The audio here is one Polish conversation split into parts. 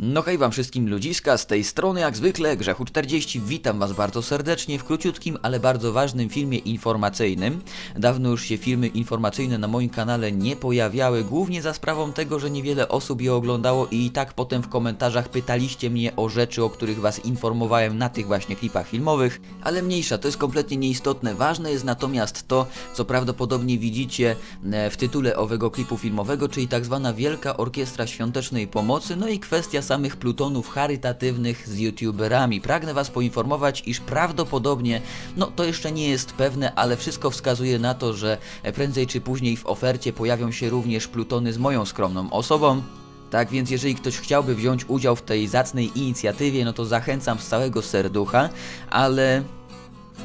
No hej wam wszystkim ludziska, z tej strony jak zwykle Grzechu 40, witam was bardzo serdecznie w króciutkim, ale bardzo ważnym filmie informacyjnym. Dawno już się filmy informacyjne na moim kanale nie pojawiały, głównie za sprawą tego, że niewiele osób je oglądało i i tak potem w komentarzach pytaliście mnie o rzeczy, o których was informowałem na tych właśnie klipach filmowych, ale mniejsza, to jest kompletnie nieistotne. Ważne jest natomiast to, co prawdopodobnie widzicie e, w tytule owego klipu filmowego, czyli tak zwana Wielka Orkiestra Świątecznej Pomocy, no i kwestia samych plutonów charytatywnych z youtuberami. Pragnę Was poinformować, iż prawdopodobnie, no to jeszcze nie jest pewne, ale wszystko wskazuje na to, że prędzej czy później w ofercie pojawią się również plutony z moją skromną osobą. Tak więc jeżeli ktoś chciałby wziąć udział w tej zacnej inicjatywie, no to zachęcam z całego serducha, ale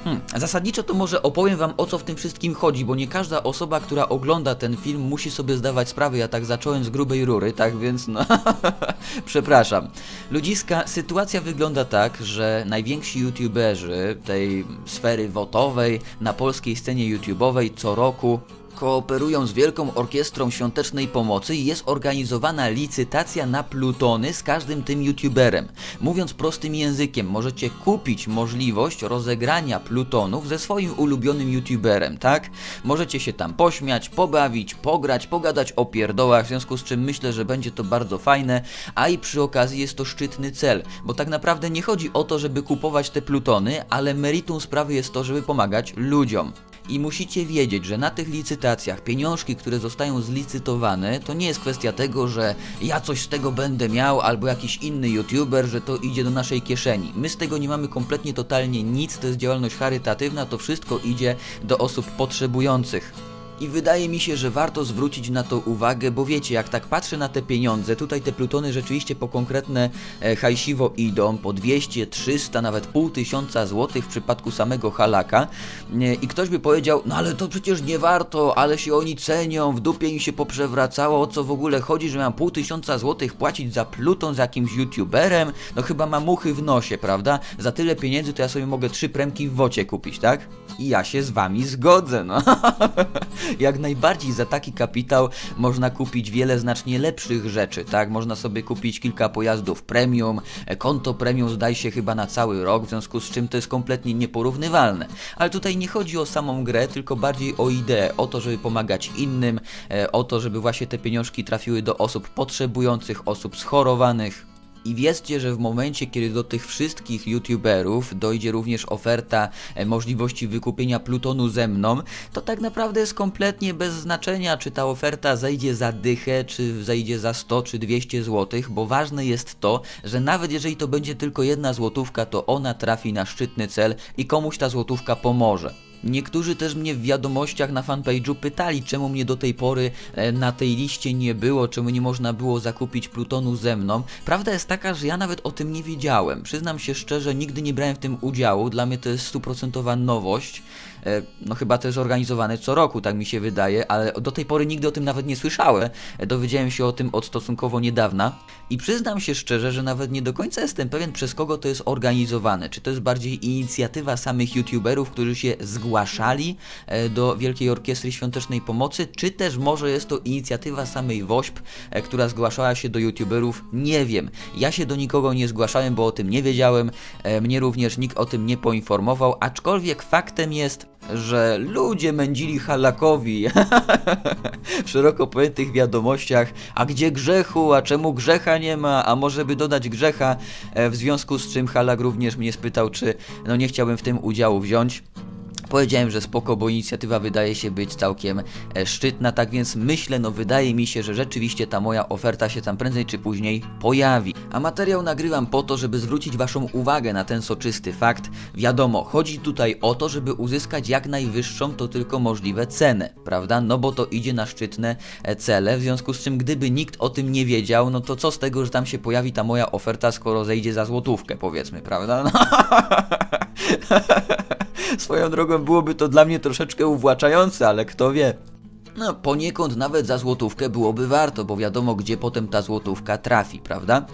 Hmm, zasadniczo to może opowiem wam o co w tym wszystkim chodzi, bo nie każda osoba, która ogląda ten film musi sobie zdawać sprawę, ja tak zacząłem z grubej rury, tak więc no, przepraszam. Ludziska, sytuacja wygląda tak, że najwięksi youtuberzy tej sfery wotowej na polskiej scenie youtubowej co roku kooperują z Wielką Orkiestrą Świątecznej Pomocy i jest organizowana licytacja na plutony z każdym tym youtuberem. Mówiąc prostym językiem, możecie kupić możliwość rozegrania plutonów ze swoim ulubionym youtuberem, tak? Możecie się tam pośmiać, pobawić, pograć, pogadać o pierdołach, w związku z czym myślę, że będzie to bardzo fajne, a i przy okazji jest to szczytny cel, bo tak naprawdę nie chodzi o to, żeby kupować te plutony, ale meritum sprawy jest to, żeby pomagać ludziom. I musicie wiedzieć, że na tych licytacjach pieniążki, które zostają zlicytowane, to nie jest kwestia tego, że ja coś z tego będę miał, albo jakiś inny youtuber, że to idzie do naszej kieszeni. My z tego nie mamy kompletnie, totalnie nic, to jest działalność charytatywna, to wszystko idzie do osób potrzebujących. I wydaje mi się, że warto zwrócić na to uwagę, bo wiecie, jak tak patrzę na te pieniądze, tutaj te plutony rzeczywiście po konkretne e, hajsiwo idą, po 200, 300, nawet pół tysiąca złotych w przypadku samego halaka. E, I ktoś by powiedział, no ale to przecież nie warto, ale się oni cenią, w dupie im się poprzewracało, o co w ogóle chodzi, że mam pół tysiąca złotych płacić za pluton z jakimś youtuberem? No chyba ma muchy w nosie, prawda? Za tyle pieniędzy to ja sobie mogę trzy premki w wocie kupić, tak? I ja się z wami zgodzę, no. jak najbardziej za taki kapitał można kupić wiele znacznie lepszych rzeczy, tak? Można sobie kupić kilka pojazdów premium, konto premium zdaje się chyba na cały rok, w związku z czym to jest kompletnie nieporównywalne. Ale tutaj nie chodzi o samą grę, tylko bardziej o ideę, o to, żeby pomagać innym, e, o to, żeby właśnie te pieniążki trafiły do osób potrzebujących, osób schorowanych. I wiedzcie, że w momencie, kiedy do tych wszystkich youtuberów dojdzie również oferta e, możliwości wykupienia plutonu ze mną, to tak naprawdę jest kompletnie bez znaczenia, czy ta oferta zejdzie za dychę, czy zejdzie za 100 czy 200 zł, bo ważne jest to, że nawet jeżeli to będzie tylko jedna złotówka, to ona trafi na szczytny cel i komuś ta złotówka pomoże. Niektórzy też mnie w wiadomościach na fanpage'u pytali, czemu mnie do tej pory e, na tej liście nie było, czemu nie można było zakupić plutonu ze mną. Prawda jest taka, że ja nawet o tym nie wiedziałem. Przyznam się szczerze, nigdy nie brałem w tym udziału, dla mnie to jest stuprocentowa nowość. E, No chyba to jest organizowane co roku, tak mi się wydaje, ale do tej pory nigdy o tym nawet nie słyszałem. E, Dowiedziałem się o tym od stosunkowo niedawna i przyznam się szczerze, że nawet nie do końca jestem pewien przez kogo to jest organizowane. Czy to jest bardziej inicjatywa samych youtuberów, którzy się zgłaszali e, do Wielkiej Orkiestry Świątecznej Pomocy, czy też może jest to inicjatywa samej WOŚP, która zgłaszała się do youtuberów? Nie wiem. Ja się do nikogo nie zgłaszałem, bo o tym nie wiedziałem. Mnie również nikt o tym nie poinformował, aczkolwiek faktem jest, że ludzie mędzili Halakowi w szeroko pojętych wiadomościach, a gdzie grzechu, a czemu grzecha nie ma, a może by dodać grzecha, e, w związku z czym Halak również mnie spytał, czy no nie chciałbym w tym udziału wziąć. Powiedziałem, że spoko, bo inicjatywa wydaje się być całkiem e, szczytna, tak więc myślę, no wydaje mi się, że rzeczywiście ta moja oferta się tam prędzej czy później pojawi. A materiał nagrywam po to, żeby zwrócić Waszą uwagę na ten soczysty fakt. Wiadomo, chodzi tutaj o to, żeby uzyskać jak najwyższą to tylko możliwe cenę, prawda? No bo to idzie na szczytne e, cele, w związku z czym gdyby nikt o tym nie wiedział, no to co z tego, że tam się pojawi ta moja oferta, skoro zejdzie za złotówkę, powiedzmy, prawda? No. Swoją drogą byłoby to dla mnie troszeczkę uwłaczające, ale kto wie. No, poniekąd nawet za złotówkę byłoby warto, bo wiadomo, gdzie potem ta złotówka trafi, prawda?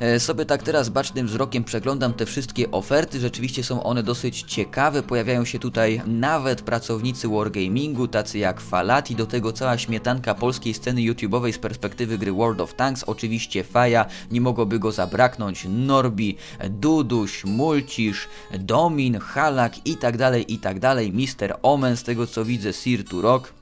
E, Sobie tak teraz bacznym wzrokiem przeglądam te wszystkie oferty, rzeczywiście są one dosyć ciekawe, pojawiają się tutaj nawet pracownicy Wargamingu, tacy jak Falati, do tego cała śmietanka polskiej sceny YouTube'owej z perspektywy gry World of Tanks, oczywiście Faja, nie mogłoby go zabraknąć, Norbi, Duduś, Mulcisz, Domin, Halak i tak dalej, i tak dalej, Mister Omen, z tego co widzę, Sir Turok.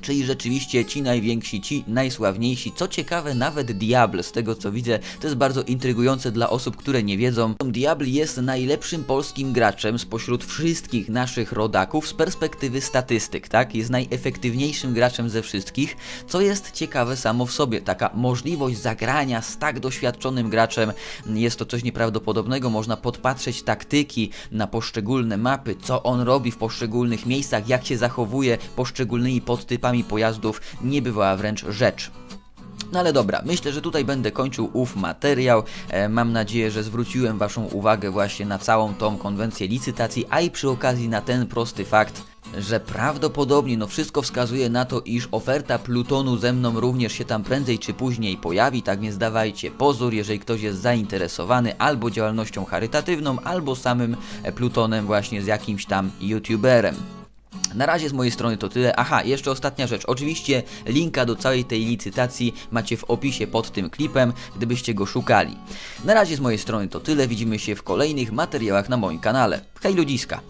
Czyli rzeczywiście ci najwięksi, ci najsławniejsi. Co ciekawe, nawet Diablo, z tego co widzę, to jest bardzo intrygujące dla osób, które nie wiedzą. Diablo jest najlepszym polskim graczem spośród wszystkich naszych rodaków z perspektywy statystyk, tak? Jest najefektywniejszym graczem ze wszystkich, co jest ciekawe samo w sobie. Taka możliwość zagrania z tak doświadczonym graczem jest to coś nieprawdopodobnego. Można podpatrzeć taktyki na poszczególne mapy, co on robi w poszczególnych miejscach, jak się zachowuje poszczególnymi podtypami pojazdów. Niebywała wręcz rzecz. No ale dobra, myślę, że tutaj będę kończył ów materiał. E, mam nadzieję, że zwróciłem Waszą uwagę właśnie na całą tą konwencję licytacji, a i przy okazji na ten prosty fakt, że prawdopodobnie no wszystko wskazuje na to, iż oferta Plutonu ze mną również się tam prędzej czy później pojawi, tak więc dawajcie pozór, jeżeli ktoś jest zainteresowany albo działalnością charytatywną, albo samym e, Plutonem właśnie z jakimś tam youtuberem. Na razie z mojej strony to tyle. Aha, jeszcze ostatnia rzecz. Oczywiście linka do całej tej licytacji macie w opisie pod tym klipem, gdybyście go szukali. Na razie z mojej strony to tyle. Widzimy się w kolejnych materiałach na moim kanale. Hej ludziska!